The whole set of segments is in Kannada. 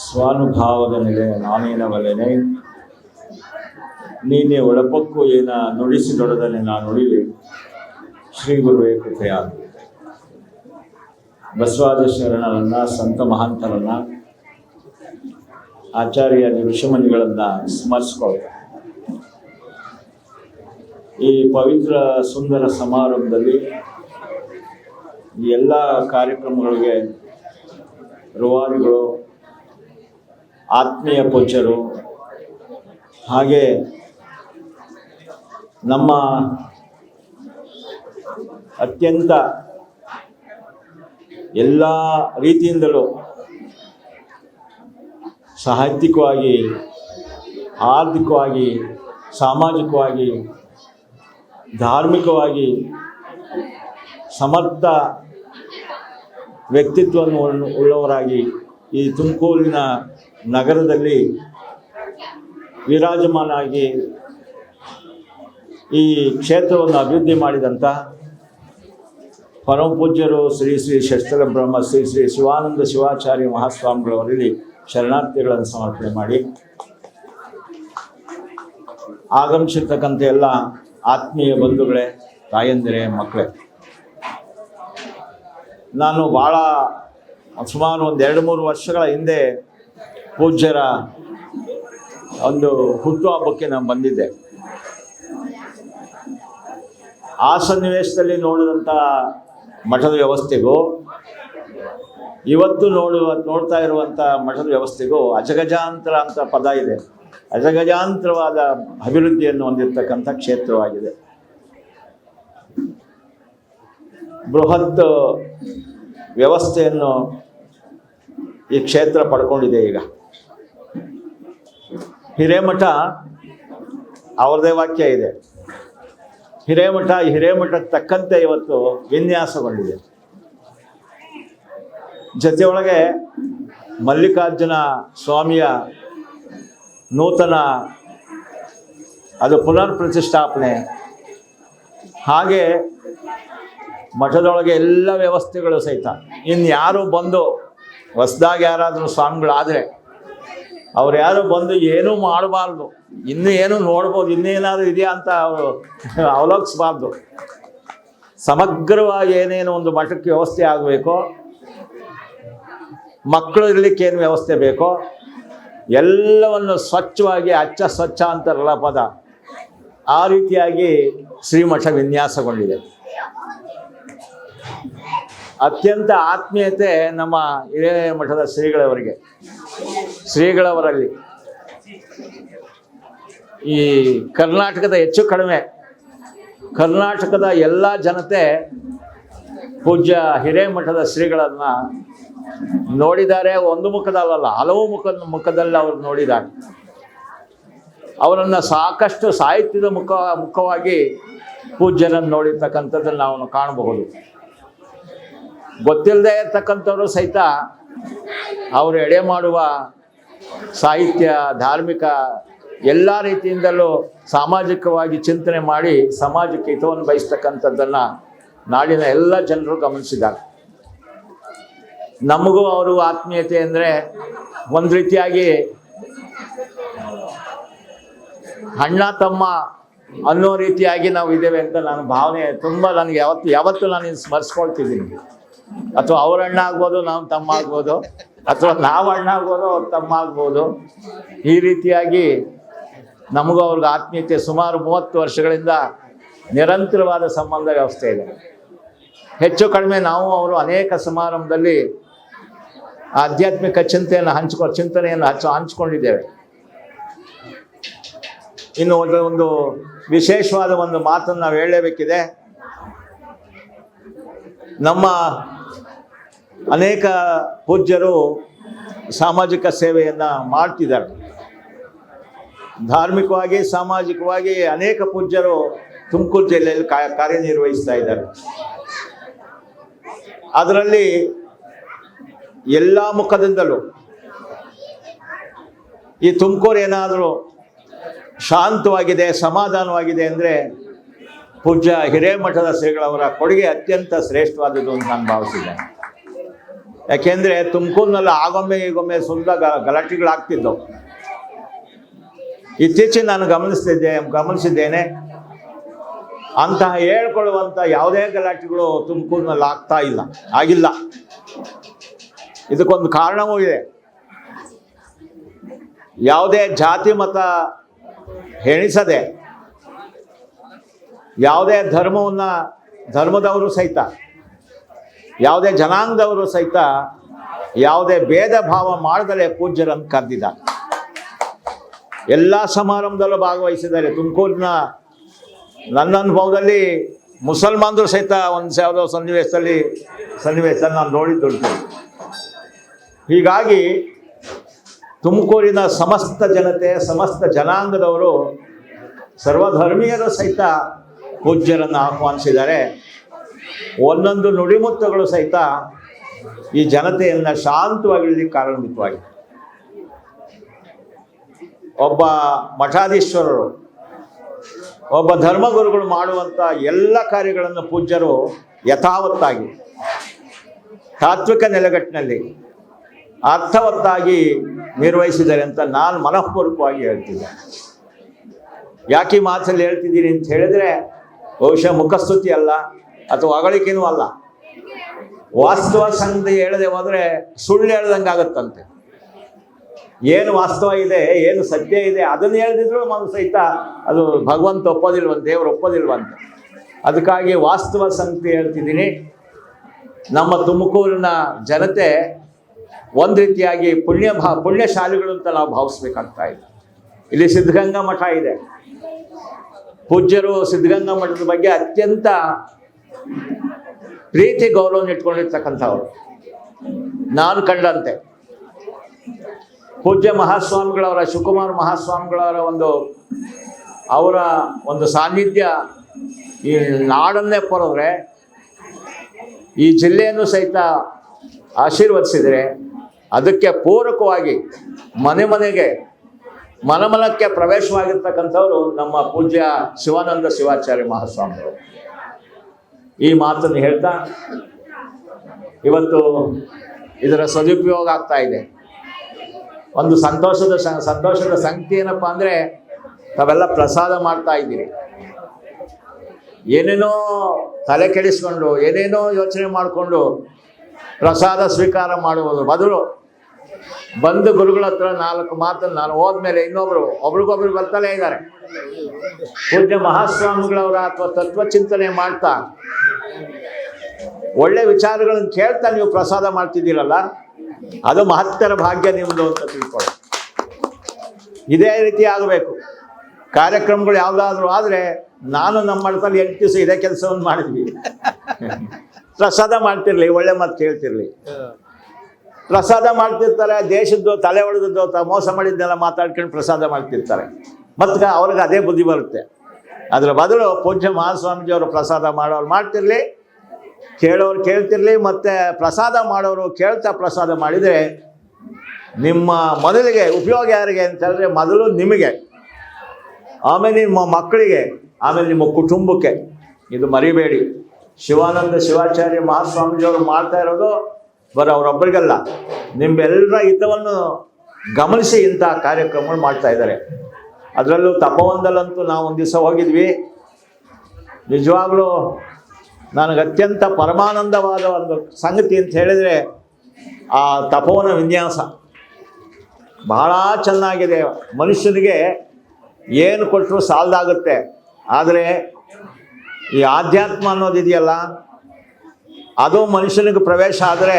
ಸ್ವಾನುಭಾವದ ನೆಲೆ ನಾನೇನವಲ್ಲೆನೆ? ನೀನೆ ಒಳಪಕ್ಕೂ ಏನ ದೊಡದಲ್ಲಿ ನಾನು ನುಡಿವೆ ಶ್ರೀ ಗುರುವೇ, ಕೃಪೆಯ ಬಸವಾದ ಶರಣರನ್ನ ಸಂತ ಮಹಾಂತರನ್ನ, ಆಚಾರ್ಯ ಋಷಿಮುನಿಗಳನ್ನ ಸ್ಮರಿಸ್ಕೊಳ್ತಾರೆ ಈ ಪವಿತ್ರ ಸುಂದರ ಸಮಾರಂಭದಲ್ಲಿ ಎಲ್ಲ ಕಾರ್ಯಕ್ರಮಗಳಿಗೆ ರೂವಾರಿಗಳು ಆತ್ಮೀಯ ಪೂಜ್ಯರು ಹಾಗೆ ನಮ್ಮ ಅತ್ಯಂತ ಎಲ್ಲ ರೀತಿಯಿಂದಲೂ ಸಾಹಿತ್ಯಿಕವಾಗಿ, ಆರ್ಥಿಕವಾಗಿ, ಸಾಮಾಜಿಕವಾಗಿ, ಧಾರ್ಮಿಕವಾಗಿ ಸಮರ್ಥ ವ್ಯಕ್ತಿತ್ವವನ್ನು ಉಳ್ಳವರಾಗಿ ಈ ತುಮಕೂರಿನ ನಗರದಲ್ಲಿ ವಿರಾಜಮಾನಾಗಿ ಈ ಕ್ಷೇತ್ರವನ್ನು ಅಭಿವೃದ್ಧಿ ಮಾಡಿದಂಥ ಪರಮಪೂಜ್ಯರು ಶ್ರೀ ಶ್ರೀ ಶಸ್ತ್ರ ಬ್ರಹ್ಮ, ಶ್ರೀ ಶ್ರೀ ಶಿವಾನಂದ ಶಿವಾಚಾರ್ಯ ಮಹಾಸ್ವಾಮಿಗಳವರಲ್ಲಿ ಶರಣಾರ್ಥಿಗಳನ್ನು ಸಮರ್ಪಣೆ ಮಾಡಿ. ಆಗಮಿಸಿರ್ತಕ್ಕಂಥ ಎಲ್ಲ ಆತ್ಮೀಯ ಬಂಧುಗಳೇ, ತಾಯಂದಿರೇ, ಮಕ್ಕಳೇ, ನಾನು ಭಾಳ ಸುಮಾರು ಒಂದು ಎರಡು ಮೂರು ವರ್ಷಗಳ ಹಿಂದೆ ಪೂಜ್ಯರ ಒಂದು ಹುಟ್ಟುಹಬ್ಬಕ್ಕೆ ನಾನು ಬಂದಿದ್ದೆ. ಆ ಸನ್ನಿವೇಶದಲ್ಲಿ ನೋಡಿದಂಥ ಮಠದ ವ್ಯವಸ್ಥೆಗೂ, ಇವತ್ತು ನೋಡುವ ನೋಡ್ತಾ ಇರುವಂಥ ಮಠದ ವ್ಯವಸ್ಥೆಗೂ ಅಜಗಜಾಂತರ ಅಂತ ಪದ ಇದೆ. ಅಜಗಜಾಂತರವಾದ ಅಭಿವೃದ್ಧಿಯನ್ನು ಹೊಂದಿರತಕ್ಕಂಥ ಕ್ಷೇತ್ರವಾಗಿದೆ. ಬೃಹತ್ ವ್ಯವಸ್ಥೆಯನ್ನು ಈ ಕ್ಷೇತ್ರ ಪಡ್ಕೊಂಡಿದೆ ಈಗ. ಹಿರೇಮಠ ಅವರದೇ ವಾಕ್ಯ ಇದೆ. ಹಿರೇಮಠ ಹಿರೇಮಠ ತಕ್ಕಂತೆ ಇವತ್ತು ವಿನ್ಯಾಸಗೊಂಡಿದೆ. ಜೊತೆಯೊಳಗೆ ಮಲ್ಲಿಕಾರ್ಜುನ ಸ್ವಾಮಿಯ ನೂತನ ಅದು ಪುನರ್ ಪ್ರತಿಷ್ಠಾಪನೆ ಹಾಗೆ ಮಠದೊಳಗೆ ಎಲ್ಲ ವ್ಯವಸ್ಥೆಗಳು ಸಹಿತ. ಇನ್ಯಾರು ಯಾರು ಬಂದು ಹೊಸ್ದಾಗಿ ಯಾರಾದರೂ ಸ್ವಾಮಿಗಳಾದರೆ ಅವ್ರು ಯಾರು ಬಂದು ಏನೂ ಮಾಡಬಾರ್ದು. ಇನ್ನೂ ಏನು ನೋಡ್ಬೋದು ಏನಾದರೂ ಇದೆಯಾ ಅಂತ ಅವರು ಅವಲೋಕಿಸ್ಬಾರ್ದು. ಸಮಗ್ರವಾಗಿ ಏನೇನು ಒಂದು ಮಠಕ್ಕೆ ವ್ಯವಸ್ಥೆ ಆಗಬೇಕು, ಮಕ್ಕಳು ಇರಲಿಕ್ಕೆ ಏನು ವ್ಯವಸ್ಥೆ ಬೇಕೋ, ಎಲ್ಲವನ್ನು ಸ್ವಚ್ಛವಾಗಿ ಅಚ್ಚ ಸ್ವಚ್ಛ ಅಂತಾರಲ್ಲ ಪದ ಆ ರೀತಿಯಾಗಿ ಶ್ರೀಮಠ ವಿನ್ಯಾಸಗೊಂಡಿದೆ. ಅತ್ಯಂತ ಆತ್ಮೀಯತೆ ನಮ್ಮ ಹಿರೇ ಮಠದ ಶ್ರೀಗಳವರಿಗೆ. ಶ್ರೀಗಳವರಲ್ಲಿ. ಈ ಕರ್ನಾಟಕದ ಹೆಚ್ಚು ಕಡಿಮೆ, ಕರ್ನಾಟಕದ ಎಲ್ಲ ಜನತೆ ಪೂಜ್ಯ ಹಿರೇಮಠದ ಶ್ರೀಗಳನ್ನು ನೋಡಿದ್ದಾರೆ. ಒಂದು ಮುಖದಲ್ಲ ಹಲವು ಮುಖದ ಮುಖದಲ್ಲಿ ಅವರು ನೋಡಿದ್ದಾರೆ. ಅವರನ್ನು ಸಾಕಷ್ಟು ಸಾಹಿತ್ಯದ ಮುಖ, ಮುಖವಾಗಿ ಪೂಜ್ಯರನ್ನು ನೋಡಿರ್ತಕ್ಕಂಥದ್ದನ್ನು ನಾವು ಕಾಣಬಹುದು. ಗೊತ್ತಿಲ್ಲದೆ ಇರ್ತಕ್ಕಂಥವರು ಸಹಿತ ಅವರು ಎಡೆ ಮಾಡುವ ಸಾಹಿತ್ಯ, ಧಾರ್ಮಿಕ ಎಲ್ಲ ರೀತಿಯಿಂದಲೂ ಸಾಮಾಜಿಕವಾಗಿ ಚಿಂತನೆ ಮಾಡಿ ಸಮಾಜಕ್ಕೆ ಹಿತವನ್ನು ಬಯಸ್ತಕ್ಕಂಥದ್ದನ್ನು ನಾಡಿನ ಎಲ್ಲ ಜನರು ಗಮನಿಸಿದ್ದಾರೆ. ನಮಗೂ ಅವರು ಆತ್ಮೀಯತೆ ಅಂದರೆ ಒಂದು ರೀತಿಯಾಗಿ ಅಣ್ಣ, ತಮ್ಮ ಅನ್ನೋ ರೀತಿಯಾಗಿ ನಾವು ಇದ್ದೇವೆ ಅಂತ ನನ್ನ ಭಾವನೆ ತುಂಬ ನನಗೆ ಯಾವತ್ತು ಯಾವತ್ತು ನಾನು ಸ್ಮರಿಸ್ಕೊಳ್ತಿದ್ದೀನಿ. ಅಥವಾ ಅವರಣ್ಣ ಆಗ್ಬೋದು ನಾವು ತಮ್ಮ ಆಗ್ಬೋದು. ಅಥವಾ ನಾವು ಅಣ್ಣ ಆಗ್ಬೋದು, ಅವ್ರು ತಮ್ಮ ಆಗ್ಬೋದು, ಈ ರೀತಿಯಾಗಿ ನಮಗೂ ಅವ್ರಿಗೆ ಆತ್ಮೀಯತೆ ಸುಮಾರು ಮೂವತ್ತು ವರ್ಷಗಳಿಂದ ನಿರಂತರವಾದ ಸಂಬಂಧ ವ್ಯವಸ್ಥೆ ಇದೆ. ಹೆಚ್ಚು ಕಡಿಮೆ ನಾವು ಅವರು ಅನೇಕ ಸಮಾರಂಭದಲ್ಲಿ ಆಧ್ಯಾತ್ಮಿಕ ಚಿಂತೆಯನ್ನು ಹಂಚ್ಕೊ, ಚಿಂತನೆಯನ್ನು ಹಚ್ಚ, ಹಂಚ್ಕೊಂಡಿದ್ದೇವೆ. ಇನ್ನು ಒಂದು ಒಂದು ವಿಶೇಷವಾದ ಒಂದು ಮಾತನ್ನು ನಾವು ಹೇಳಲೇಬೇಕಿದೆ ನಮ್ಮ ಅನೇಕ ಪೂಜ್ಯರು ಸಾಮಾಜಿಕ ಸೇವೆಯನ್ನು ಮಾಡ್ತಿದ್ದಾರೆ. ಧಾರ್ಮಿಕವಾಗಿ, ಸಾಮಾಜಿಕವಾಗಿ ಅನೇಕ ಪೂಜ್ಯರು ತುಮಕೂರು ಜಿಲ್ಲೆಯಲ್ಲಿ ಕಾರ್ಯನಿರ್ವಹಿಸ್ತಾ ಇದ್ದಾರೆ. ಅದರಲ್ಲಿ ಎಲ್ಲ ಮುಖದಿಂದಲೂ ಈ ತುಮಕೂರು ಏನಾದರೂ ಶಾಂತವಾಗಿದೆ, ಸಮಾಧಾನವಾಗಿದೆ ಅಂದರೆ ಪೂಜ್ಯ ಹಿರೇಮಠದ ಶ್ರೀಗಳವರ ಕೊಡುಗೆ ಅತ್ಯಂತ ಶ್ರೇಷ್ಠವಾದದ್ದು ಅಂತ ನಾನು ಭಾವಿಸಿದ್ದೇನೆ. ಯಾಕೆಂದ್ರೆ ತುಮಕೂರಿನಲ್ಲಿ ಆಗೊಮ್ಮೆ ಈಗೊಮ್ಮೆ ಸುಂದ ಗಲಾಟೆಗಳಾಗ್ತಿದ್ದವು. ಇತ್ತೀಚೆಗೆ ನಾನು ಗಮನಿಸ್ತಿದ್ದೆ, ಗಮನಿಸಿದ್ದೇನೆ. ಅಂತಹ ಹೇಳ್ಕೊಳ್ಳುವಂಥ ಯಾವುದೇ ಗಲಾಟೆಗಳು ತುಮಕೂರಿನಲ್ಲಿ ಆಗ್ತಾ ಇಲ್ಲ, ಆಗಿಲ್ಲ. ಇದಕ್ಕೊಂದು ಕಾರಣವೂ ಇದೆ. ಯಾವುದೇ ಜಾತಿ ಮತ ಹೆಣಿಸದೆ ಯಾವುದೇ ಧರ್ಮವನ್ನು, ಧರ್ಮದವರು ಸಹಿತ ಯಾವುದೇ ಜನಾಂಗದವರು ಸಹಿತ ಯಾವುದೇ ಭೇದ ಭಾವ ಮಾಡದಲೇ ಪೂಜ್ಯರನ್ನು ಕರೆದಿದ್ದಾರೆ. ಎಲ್ಲ ಸಮಾರಂಭದಲ್ಲೂ ಭಾಗವಹಿಸಿದ್ದಾರೆ. ತುಮಕೂರಿನ ನನ್ನ ಅನುಭವದಲ್ಲಿ ಮುಸಲ್ಮಾನರು ಸಹಿತ ಒಂದು ಸಾವಿರದ ಸನ್ನಿವೇಶದಲ್ಲಿ ಸನ್ನಿವೇಶ ನಾನು ನೋಡಿದ್ದುಂಟು ಹೀಗಾಗಿ ತುಮಕೂರಿನ ಸಮಸ್ತ ಜನತೆ, ಸಮಸ್ತ ಜನಾಂಗದವರು ಸರ್ವಧರ್ಮೀಯರು ಸಹಿತ ಪೂಜ್ಯರನ್ನು ಆಹ್ವಾನಿಸಿದ್ದಾರೆ. ಒಂದೊಂದು ನುಡಿಮುತ್ತಗಳು ಸಹಿತ ಈ ಜನತೆಯನ್ನು ಶಾಂತವಾಗಿರಲಿಕ್ಕೆ ಕಾರಣಭೂತವಾಗಿದೆ ಒಬ್ಬ ಮಠಾಧೀಶ್ವರರು, ಒಬ್ಬ ಧರ್ಮಗುರುಗಳು ಮಾಡುವಂಥ ಎಲ್ಲ ಕಾರ್ಯಗಳನ್ನು ಪೂಜ್ಯರು ಯಥಾವತ್ತಾಗಿ, ತಾತ್ವಿಕ ನೆಲೆಗಟ್ಟಿನಲ್ಲಿ ಅರ್ಥವತ್ತಾಗಿ ನಿರ್ವಹಿಸಿದ್ದಾರೆ ಅಂತ ನಾನು ಮನಃಪೂರ್ವಕವಾಗಿ ಹೇಳ್ತಿದ್ದೆ. ಯಾಕೆ ಮಾತಲ್ಲಿ ಹೇಳ್ತಿದ್ದೀನಿ ಅಂತ ಹೇಳಿದ್ರೆ ಬಹುಶಃ ಮುಖಸ್ತುತಿ ಅಲ್ಲ ಅಥವಾ ಹೊಗಳಿಕೆನೂ ಅಲ್ಲ. ವಾಸ್ತವ ಸಂಗತಿ ಹೇಳದೆ ಹೋದ್ರೆ ಸುಳ್ಳು ಹೇಳ್ದಂಗೆ ಆಗುತ್ತಂತೆ. ಏನು ವಾಸ್ತವ ಇದೆ, ಏನು ಸತ್ಯ ಇದೆ, ಅದನ್ನು ಹೇಳದಿದ್ರು ಮನು ಸಹಿತ ಅದು ಭಗವಂತ ಒಪ್ಪೋದಿಲ್ವಂತೆ ದೇವರು ಒಪ್ಪೋದಿಲ್ವಂತ ಅದಕ್ಕಾಗಿ ವಾಸ್ತವ ಸಂಗತಿ ಹೇಳ್ತಿದ್ದೀನಿ. ನಮ್ಮ ತುಮಕೂರಿನ ಜನತೆ ಒಂದು ರೀತಿಯಾಗಿ ಪುಣ್ಯ ಭಾ ಪುಣ್ಯಶಾಲಿಗಳು ಅಂತ ನಾವು ಭಾವಿಸ್ಬೇಕಾಗ್ತಾ ಇದೆ. ಇಲ್ಲಿ ಸಿದ್ಧಗಂಗಾ ಮಠ ಇದೆ. ಪೂಜ್ಯರು ಸಿದ್ಧಗಂಗಾ ಮಠದ ಬಗ್ಗೆ ಅತ್ಯಂತ ಪ್ರೀತಿ ಗೌರವನ ಇಟ್ಕೊಂಡಿರ್ತಕ್ಕಂಥವ್ರು. ನಾನು ಕಂಡಂತೆ. ಪೂಜ್ಯ ಮಹಾಸ್ವಾಮಿಗಳವರ, ಶಿವಕುಮಾರ್ ಮಹಾಸ್ವಾಮಿಗಳವರ ಒಂದು, ಅವರ ಒಂದು ಸಾನ್ನಿಧ್ಯ ಈ ನಾಡನ್ನೇ ಪೊರೆದ್ರೆ ಈ ಜಿಲ್ಲೆಯನ್ನು ಸಹಿತ ಆಶೀರ್ವದಿಸಿದರೆ, ಅದಕ್ಕೆ ಪೂರಕವಾಗಿ ಮನೆ ಮನೆಗೆ ಮನಮನಕ್ಕೆ ಪ್ರವೇಶವಾಗಿರ್ತಕ್ಕಂಥವ್ರು ನಮ್ಮ ಪೂಜ್ಯ ಶಿವಾನಂದ ಶಿವಾಚಾರ್ಯ ಮಹಾಸ್ವಾಮಿಗಳು. ಈ ಮಾತನ್ನು ಹೇಳ್ತಾ ಇವತ್ತು ಇದರ ಸದುಪಯೋಗ ಆಗ್ತಾ ಇದೆ. ಒಂದು ಸಂತೋಷದ ಸಂತೋಷದ ಸಂಖ್ಯೆ ಏನಪ್ಪ ಅಂದರೆ ತಾವೆಲ್ಲ ಪ್ರಸಾದ ಮಾಡ್ತಾ ಇದ್ದೀರಿ. ಏನೇನೋ ತಲೆ ಕೆಡಿಸ್ಕೊಂಡು, ಏನೇನೋ ಯೋಚನೆ ಮಾಡಿಕೊಂಡು ಪ್ರಸಾದ ಸ್ವೀಕಾರ ಮಾಡುವುದು. ಬದಲು ಬಂದು ಗುರುಗಳ ಹತ್ರ ನಾಲ್ಕು ಮಾತನ್ನು ನಾನು ಹೋದ್ಮೇಲೆ ಇನ್ನೊಬ್ರು, ಒಬ್ರಿಗೊಬ್ರು ಬರ್ತಲೇ ಇದ್ದಾರೆ. ಪೂಜ್ಯ ಮಹಾಸ್ವಾಮಿಗಳವರ ಅಥವಾ ತತ್ವಚಿಂತನೆ ಮಾಡ್ತಾ, ಒಳ್ಳೆ ವಿಚಾರಗಳನ್ನು ಕೇಳ್ತಾ ನೀವು ಪ್ರಸಾದ ಮಾಡ್ತಿದ್ದೀರಲ್ಲ, ಅದು ಮಹತ್ತರ ಭಾಗ್ಯ ನಿಮ್ಮದು ಅಂತ ತಿಳ್ಕೊಳ್ಳಿ. ಇದೇ ರೀತಿ ಆಗಬೇಕು. ಕಾರ್ಯಕ್ರಮಗಳು ಯಾವುದಾದ್ರೂ ಆದರೆ ನಾನು ನಮ್ಮ ಮಠದಲ್ಲಿ ಎಂಟು ದಿವಸ ಇದೇ ಕೆಲಸವನ್ನು ಮಾಡಿದ್ವಿ. ಪ್ರಸಾದ ಮಾಡ್ತಿರ್ಲಿ, ಒಳ್ಳೆ ಮಾತು ಕೇಳ್ತಿರ್ಲಿ. ಪ್ರಸಾದ ಮಾಡ್ತಿರ್ತಾರೆ, ದೇಶದ್ದು ತಲೆ ಒಡೆದದ್ದು, ತ ಮೋಸ ಮಾಡಿದ್ದೆಲ್ಲ ಮಾತಾಡ್ಕೊಂಡು ಪ್ರಸಾದ ಮಾಡ್ತಿರ್ತಾರೆ. ಮತ್ತೆ ಅವ್ರಿಗೆ ಅದೇ ಬುದ್ಧಿ ಬರುತ್ತೆ. ಅದರ ಬದಲು ಪೂಜ್ಯ ಮಹಾಸ್ವಾಮೀಜಿಯವರು ಪ್ರಸಾದ ಮಾಡೋರು ಮಾಡ್ತಿರ್ಲಿ, ಕೇಳೋರು ಕೇಳ್ತಿರ್ಲಿ, ಮತ್ತು ಪ್ರಸಾದ ಮಾಡೋರು ಕೇಳ್ತಾ ಪ್ರಸಾದ ಮಾಡಿದರೆ ನಿಮ್ಮ ಮೊದಲಿಗೆ ಉಪಯೋಗ ಯಾರಿಗೆ ಅಂತ ಹೇಳಿದ್ರೆ ಮೊದಲು ನಿಮಗೆ, ಆಮೇಲೆ ನಿಮ್ಮ ಮಕ್ಕಳಿಗೆ, ಆಮೇಲೆ ನಿಮ್ಮ ಕುಟುಂಬಕ್ಕೆ. ಇದು ಮರಿಬೇಡಿ. ಶಿವಾನಂದ ಶಿವಾಚಾರ್ಯ ಮಹಾಸ್ವಾಮೀಜಿಯವರು ಮಾಡ್ತಾ ಇರೋದು ಬರೀ ಅವರೊಬ್ಬರಿಗಲ್ಲ ನಿಮ್ಮೆಲ್ಲರ ಹಿತವನ್ನು ಗಮನಿಸಿ ಇಂಥ ಕಾರ್ಯಕ್ರಮಗಳು ಮಾಡ್ತಾ ಇದ್ದಾರೆ. ಅದರಲ್ಲೂ ತಪವೊಂದಲ್ಲಂತೂ ನಾವು ಒಂದು ದಿವಸ ಹೋಗಿದ್ವಿ. ನಿಜವಾಗ್ಲೂ ನನಗೆ ಅತ್ಯಂತ ಪರಮಾನಂದವಾದ ಒಂದು ಸಂಗತಿ ಅಂತ ಹೇಳಿದರೆ ಆ ತಪೋವನ ವಿನ್ಯಾಸ. ಬಹಳ ಚೆನ್ನಾಗಿದೆ. ಮನುಷ್ಯನಿಗೆ ಏನು ಕೊಟ್ಟರು ಸಾಲದಾಗುತ್ತೆ. ಆದರೆ ಈ ಆಧ್ಯಾತ್ಮ ಅನ್ನೋದಿದೆಯಲ್ಲ ಅದು ಮನುಷ್ಯನಿಗೆ ಪ್ರವೇಶ ಆದರೆ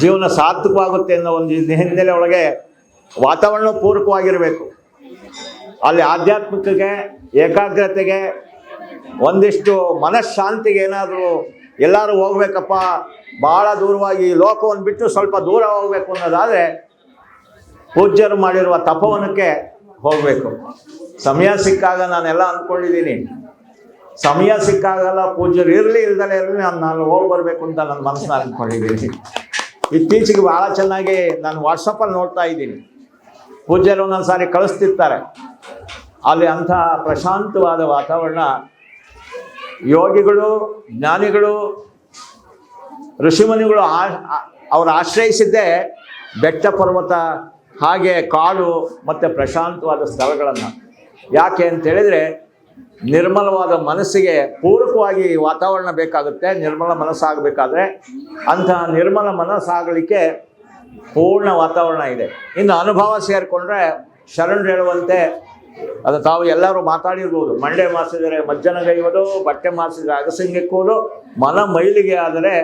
ಜೀವನ ಸಾರ್ಥಕವಾಗುತ್ತೆ ಅನ್ನೋ ಒಂದು ಹಿನ್ನೆಲೆ ಒಳಗೆ ವಾತಾವರಣ ಪೂರಕವಾಗಿರಬೇಕು. ಅಲ್ಲಿ ಆಧ್ಯಾತ್ಮಿಕಗೆ ಏಕಾಗ್ರತೆಗೆ, ಒಂದಿಷ್ಟು ಮನಃಶಾಂತಿಗೆ ಏನಾದರೂ ಎಲ್ಲರೂ ಹೋಗ್ಬೇಕಪ್ಪ ಭಾಳ ದೂರವಾಗಿ ಲೋಕವನ್ನು ಬಿಟ್ಟು ಸ್ವಲ್ಪ ದೂರ ಹೋಗಬೇಕು ಅನ್ನೋದಾದರೆ ಪೂಜ್ಯರು ಮಾಡಿರುವ ತಪವನಕ್ಕೆ ಹೋಗಬೇಕು. ಸಮಯ ಸಿಕ್ಕಾಗ ನಾನೆಲ್ಲ ಅಂದ್ಕೊಂಡಿದ್ದೀನಿ. ಸಮಯ ಸಿಕ್ಕಾಗಲ್ಲ, ಪೂಜ್ಯರು ಇರಲಿ, ಇಲ್ದಲೇ ಇರಲಿ, ನಾನು ನಾನು ಹೋಗಿ ಬರಬೇಕು ಅಂತ ನನ್ನ ಮನಸ್ಸನ್ನ ಅಂದ್ಕೊಂಡಿದ್ದೀನಿ ಇತ್ತೀಚೆಗೆ ಭಾಳ ಚೆನ್ನಾಗಿ ನಾನು ವಾಟ್ಸಪ್ಪಲ್ಲಿ ನೋಡ್ತಾ ಇದ್ದೀನಿ. ಪೂಜ್ಯರು ಒಂದೊಂದು ಸಾರಿ ಕಳಿಸ್ತಿರ್ತಾರೆ. ಅಲ್ಲಿ ಅಂಥ ಪ್ರಶಾಂತವಾದ ವಾತಾವರಣ. ಯೋಗಿಗಳು, ಜ್ಞಾನಿಗಳು, ಋಷಿಮುನಿಗಳು ಅವರು ಆಶ್ರಯಿಸಿದ್ದೇ ಬೆಟ್ಟ ಪರ್ವತ ಹಾಗೆ ಕಾಡು ಮತ್ತು ಪ್ರಶಾಂತವಾದ ಸ್ಥಳಗಳನ್ನು. ಯಾಕೆ ಅಂತ ಹೇಳಿದರೆ ನಿರ್ಮಲವಾದ ಮನಸ್ಸಿಗೆ ಪೂರಕವಾಗಿ ವಾತಾವರಣ ಬೇಕಾಗುತ್ತೆ, ನಿರ್ಮಲ ಮನಸ್ಸಾಗಬೇಕಾದ್ರೆ ಅಂತಹ ನಿರ್ಮಲ ಮನಸ್ಸಾಗಲಿಕ್ಕೆ ಪೂರ್ಣ ವಾತಾವರಣ ಇದೆ. ಇನ್ನು ಅನುಭವ ಸೇರಿಕೊಂಡ್ರೆ ಶರಣರು ಹೇಳುವಂತೆ, ಅದು ತಾವು ಎಲ್ಲರೂ ಮಾತಾಡಿರ್ಬೋದು. ಮಂಡೆ ಮಾಸಿದರೆ ಮಜ್ಜನಗೈಯೋದು ಬಟ್ಟೆ ಮಾಸಿದರೆ ಅಗಸಂಗಿಕ್ಕೋದು ಮನ ಮೈಲಿಗೆ ಆದರೆ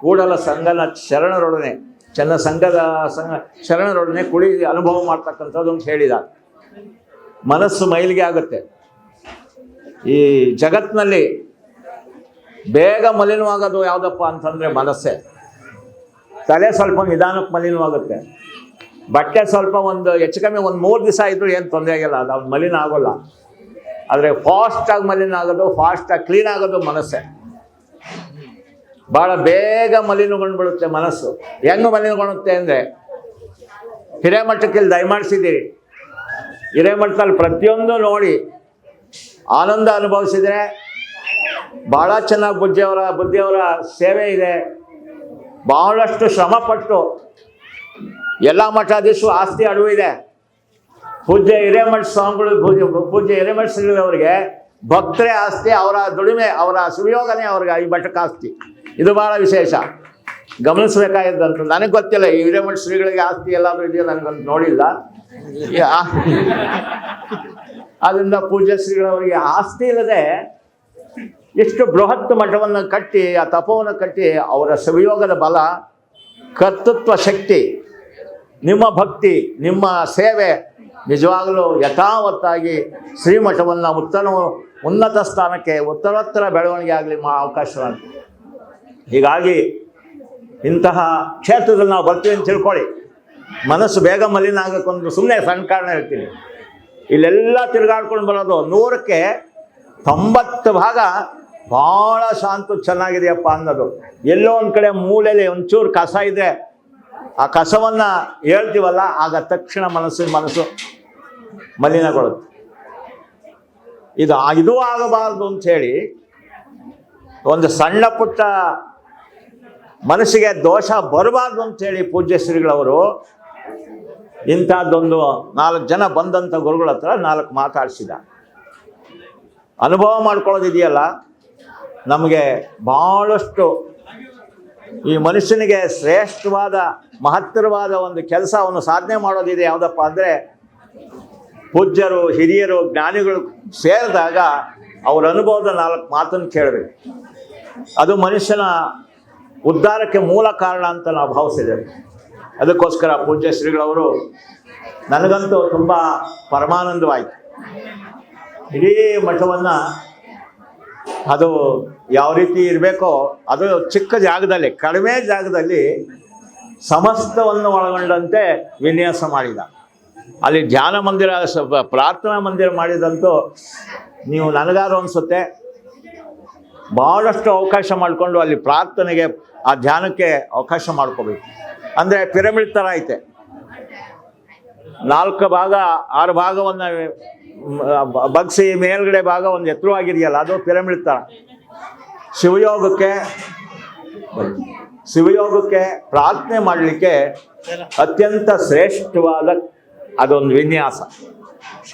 ಕೂಡಲ ಸಂಗನ ಶರಣರೊಡನೆ, ಚೆನ್ನ ಸಂಘದ ಸಂಘ ಶರಣರೊಡನೆ ಕುಳಿ ಅನುಭವ ಮಾಡ್ತಕ್ಕಂಥದ್ದು ಅಂತ ಹೇಳಿದ ಮನಸ್ಸು ಮೈಲಿಗೆ ಆಗುತ್ತೆ. ಈ ಜಗತ್ತಿನಲ್ಲಿ ಬೇಗ ಮಲಿನವಾಗೋದು ಯಾವುದಪ್ಪ ಅಂತಂದರೆ ಮನಸ್ಸೇ. ತಲೆ ಸ್ವಲ್ಪ ನಿಧಾನಕ್ಕೆ ಮಲಿನವಾಗುತ್ತೆ. ಬಟ್ಟೆ ಸ್ವಲ್ಪ ಒಂದು ಹೆಚ್ಚು ಕಮ್ಮಿ ಒಂದು ಮೂರು ದಿವಸ ಇದ್ದರೂ ಏನು ತೊಂದರೆ ಆಗಿಲ್ಲ, ಅದು ಮಲಿನ ಆಗೋಲ್ಲ. ಆದರೆ ಫಾಸ್ಟಾಗಿ ಮಲಿನ ಆಗೋದು ಫಾಸ್ಟಾಗಿ ಕ್ಲೀನ್ ಆಗೋದು ಮನಸ್ಸೇ. ಭಾಳ ಬೇಗ ಮಲಿನಗೊಂಡ್ಬಿಡುತ್ತೆ ಮನಸ್ಸು. ಹೆಂಗೆ ಮಲಿನಗೊಳ್ಳುತ್ತೆ ಅಂದರೆ ಹಿರೇಮಠಕ್ಕೆ ಇಲ್ಲಿ ದಯಮಾಡಿಸಿದ್ದೀರಿ. ಹಿರೇಮಠದಲ್ಲಿ ಪ್ರತಿಯೊಂದು ನೋಡಿ ಆನಂದ ಅನುಭವಿಸಿದರೆ ಭಾಳ ಚೆನ್ನಾಗಿ ಬುದ್ಧಿಯವರ ಬುದ್ಧಿಯವರ ಸೇವೆ ಇದೆ. ಬಹಳಷ್ಟು ಶ್ರಮಪಟ್ಟು ಎಲ್ಲ ಮಠಾಧೀಶರು ಆಸ್ತಿ ಅಡವು ಇದೆ. ಪೂಜ್ಯ ಹಿರೇಮಠ ಸ್ವಾಮಿಗಳು ಪೂಜೆ ಪೂಜ್ಯ ಹಿರೇಮಠ ಶ್ರೀಗಳವರಿಗೆ ಭಕ್ತರೇ ಆಸ್ತಿ, ಅವರ ದುಡಿಮೆ, ಅವರ ಸುಯೋಗನೇ ಅವ್ರಿಗೆ ಈ ಮಠಕ್ಕೆ ಆಸ್ತಿ. ಇದು ಬಹಳ ವಿಶೇಷ. ಗಮನಿಸಬೇಕಾಗಿದ್ದಂತ ನನಗೆ ಗೊತ್ತಿಲ್ಲ, ಈ ಹಿರೇಮಠ ಶ್ರೀಗಳಿಗೆ ಆಸ್ತಿ ಎಲ್ಲಾದರೂ ಇದೆಯೋ? ನನಗಂತ ನೋಡಿಲ್ಲ. ಯಾ- ಅದರಿಂದ ಪೂಜ್ಯ ಶ್ರೀಗಳವರಿಗೆ ಆಸ್ತಿ ಇಲ್ಲದೆ ಎಷ್ಟು ಬೃಹತ್ ಮಠವನ್ನು ಕಟ್ಟಿ, ಆ ತಪವನ್ನು ಕಟ್ಟಿ, ಅವರ ಸವಿಯೋಗದ ಬಲ, ಕರ್ತೃತ್ವ ಶಕ್ತಿ, ನಿಮ್ಮ ಭಕ್ತಿ, ನಿಮ್ಮ ಸೇವೆ ನಿಜವಾಗಲೂ ಯಥಾವತ್ತಾಗಿ ಶ್ರೀಮಠವನ್ನು ಉತ್ತಮ ಉನ್ನತ ಸ್ಥಾನಕ್ಕೆ, ಉತ್ತರೋತ್ತರ ಬೆಳವಣಿಗೆ ಆಗಲಿ ಮಾ ಅವಕಾಶ ಹೀಗಾಗಿ ಇಂತಹ ಕ್ಷೇತ್ರದಲ್ಲಿ ನಾವು ಬರ್ತೀವಿ ಅಂತ ತಿಳ್ಕೊಳ್ಳಿ. ಮನಸ್ಸು ಬೇಗ ಮಲಿನ ಆಗಕ್ಕೊಂದು ಸುಮ್ಮನೆ ಸಣ್ಣ ಕಾರಣ ಹೇಳ್ತೀನಿ. ಇಲ್ಲೆಲ್ಲ ತಿರುಗಾಡ್ಕೊಂಡು ಬರೋದು. ನೂರಕ್ಕೆ ತೊಂಬತ್ತು ಭಾಗ ಭಾಳ ಶಾಂತ ಚೆನ್ನಾಗಿದೆಯಪ್ಪ ಅನ್ನೋದು. ಎಲ್ಲೋ ಒಂದು ಕಡೆ ಮೂಲೆಯಲ್ಲಿ ಒಂಚೂರು ಕಸ ಇದೆ ಆ ಕಸವನ್ನು ಹೇಳ್ತೀವಲ್ಲ, ಆಗ ತಕ್ಷಣ ಮನಸ್ಸಿನ ಮನಸ್ಸು ಮಲಿನಗೊಳ್ಳುತ್ತೆ. ಇದು ಇದು ಆಗಬಾರ್ದು ಅಂಥೇಳಿ ಒಂದು ಸಣ್ಣ ಪುಟ್ಟ ಮನಸ್ಸಿಗೆ ದೋಷ ಬರಬಾರ್ದು ಅಂತೇಳಿ ಪೂಜ್ಯ ಶ್ರೀಗಳವರು ಇಂಥದ್ದೊಂದು ನಾಲ್ಕು ಜನ ಬಂದಂಥ ಗುರುಗಳ ಹತ್ರ ನಾಲ್ಕು ಮಾತಾಡಿಸಿದ. ಅನುಭವ ಮಾಡ್ಕೊಳ್ಳೋದಿದೆಯಲ್ಲ, ನಮಗೆ ಭಾಳಷ್ಟು ಈ ಮನುಷ್ಯನಿಗೆ ಶ್ರೇಷ್ಠವಾದ, ಮಹತ್ತರವಾದ ಒಂದು ಕೆಲಸವನ್ನು ಸಾಧನೆ ಮಾಡೋದಿದೆ. ಯಾವುದಪ್ಪ ಅಂದರೆ, ಪೂಜ್ಯರು, ಹಿರಿಯರು, ಜ್ಞಾನಿಗಳು ಸೇರಿದಾಗ ಅವರ ಅನುಭವದ ನಾಲ್ಕು ಮಾತನ್ನು ಕೇಳಬೇಕು. ಅದು ಮನುಷ್ಯನ ಉದ್ಧಾರಕ್ಕೆ ಮೂಲ ಕಾರಣ ಅಂತ ನಾವು ಭಾವಿಸಿದ್ದೇವೆ. ಅದಕ್ಕೋಸ್ಕರ ಪೂಜ್ಯ ಶ್ರೀಗಳವರು ನನಗಂತೂ ತುಂಬ ಪರಮಾನಂದವಾಯಿತು. ಇಡೀ ಮಠವನ್ನು ಅದು ಯಾವ ರೀತಿ ಇರಬೇಕೋ ಅದು ಚಿಕ್ಕ ಜಾಗದಲ್ಲಿ, ಕಡಿಮೆ ಜಾಗದಲ್ಲಿ ಸಮಸ್ತವನ್ನು ಒಳಗೊಂಡಂತೆ ವಿನ್ಯಾಸ ಮಾಡಿದ. ಅಲ್ಲಿ ಧ್ಯಾನ ಮಂದಿರ ಪ್ರಾರ್ಥನಾ ಮಂದಿರ ಮಾಡಿದಂತೂ ನೀವು ನನಗಾದ್ರು ಅನಿಸುತ್ತೆ ಭಾಳಷ್ಟು ಅವಕಾಶ ಮಾಡಿಕೊಂಡು ಅಲ್ಲಿ ಪ್ರಾರ್ಥನೆಗೆ, ಆ ಧ್ಯಾನಕ್ಕೆ ಅವಕಾಶ ಮಾಡ್ಕೋಬೇಕು. ಅಂದರೆ ಪಿರಮಿಡ್ ಥರ ಐತೆ. ನಾಲ್ಕು ಭಾಗ, ಆರು ಭಾಗವನ್ನು ಬಗ್ಸಿ ಮೇಲ್ಗಡೆ ಭಾಗ ಒಂದು ಎತ್ತರವಾಗಿದೆಯಲ್ಲ, ಅದು ಪಿರಮಿಡ್ ಥರ ಶಿವಯೋಗಕ್ಕೆ ಶಿವಯೋಗಕ್ಕೆ ಪ್ರಾರ್ಥನೆ ಮಾಡಲಿಕ್ಕೆ ಅತ್ಯಂತ ಶ್ರೇಷ್ಠವಾದ ಅದೊಂದು ವಿನ್ಯಾಸ.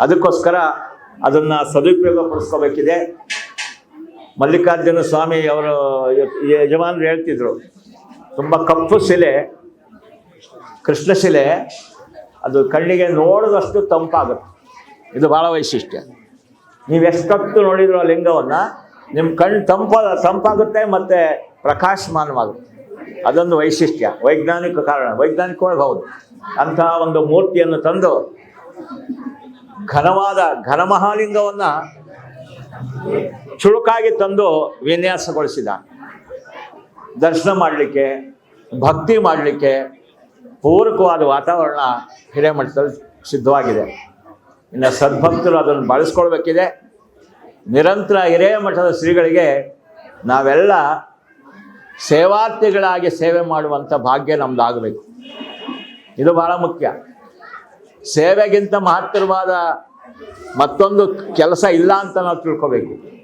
ಅದಕ್ಕೋಸ್ಕರ ಅದನ್ನು ಸದುಪಯೋಗ ಪಡಿಸ್ಕೋಬೇಕಿದೆ ಮಲ್ಲಿಕಾರ್ಜುನ ಸ್ವಾಮಿ ಅವರು ಯಜಮಾನರು ಹೇಳ್ತಿದ್ರು, ತುಂಬ ಕಪ್ಪು ಶಿಲೆ ಕೃಷ್ಣ ಶಿಲೆ ಅದು ಕಣ್ಣಿಗೆ ನೋಡಿದಷ್ಟು ತಂಪಾಗುತ್ತೆ. ಇದು ಭಾಳ ವೈಶಿಷ್ಟ್ಯ. ನೀವು ಎಷ್ಟೊತ್ತು ನೋಡಿದ್ರು ಆ ಲಿಂಗವನ್ನು ನಿಮ್ಮ ಕಣ್ಣು ತಂಪ ತಂಪಾಗುತ್ತೆ ಮತ್ತು ಪ್ರಕಾಶಮಾನವಾಗುತ್ತೆ. ಅದೊಂದು ವೈಶಿಷ್ಟ್ಯ ವೈಜ್ಞಾನಿಕ ಕಾರಣ ವೈಜ್ಞಾನಿಕವಾಗಿ ಹೌದು. ಅಂತಹ ಒಂದು ಮೂರ್ತಿಯನ್ನು ತಂದು ಘನವಾದ ಘನಮಹಾಲಿಂಗವನ್ನು ಚುಳುಕಾಗಿ ತಂದು ವಿನ್ಯಾಸಗೊಳಿಸಿದ. ದರ್ಶನ ಮಾಡಲಿಕ್ಕೆ ಭಕ್ತಿ ಮಾಡಲಿಕ್ಕೆ ಪೂರಕವಾದ ವಾತಾವರಣ ಹಿರೇಮಠದಲ್ಲಿ ಸಿದ್ಧವಾಗಿದೆ. ಇನ್ನು ಸದ್ಭಕ್ತರು ಅದನ್ನು ಬಳಸ್ಕೊಳ್ಬೇಕಿದೆ. ನಿರಂತರ ಹಿರೇಮಠದ ಶ್ರೀಗಳಿಗೆ ನಾವೆಲ್ಲ ಸೇವಾರ್ಥಿಗಳಾಗಿ ಸೇವೆ ಮಾಡುವಂಥ ಭಾಗ್ಯ ನಮ್ದು ಆಗಬೇಕು ಇದು ಬಹಳ ಮುಖ್ಯ. ಸೇವೆಗಿಂತ ಮಹತ್ತರವಾದ ಮತ್ತೊಂದು ಕೆಲಸ ಇಲ್ಲ ಅಂತ ನಾವು ತಿಳ್ಕೊಬೇಕು.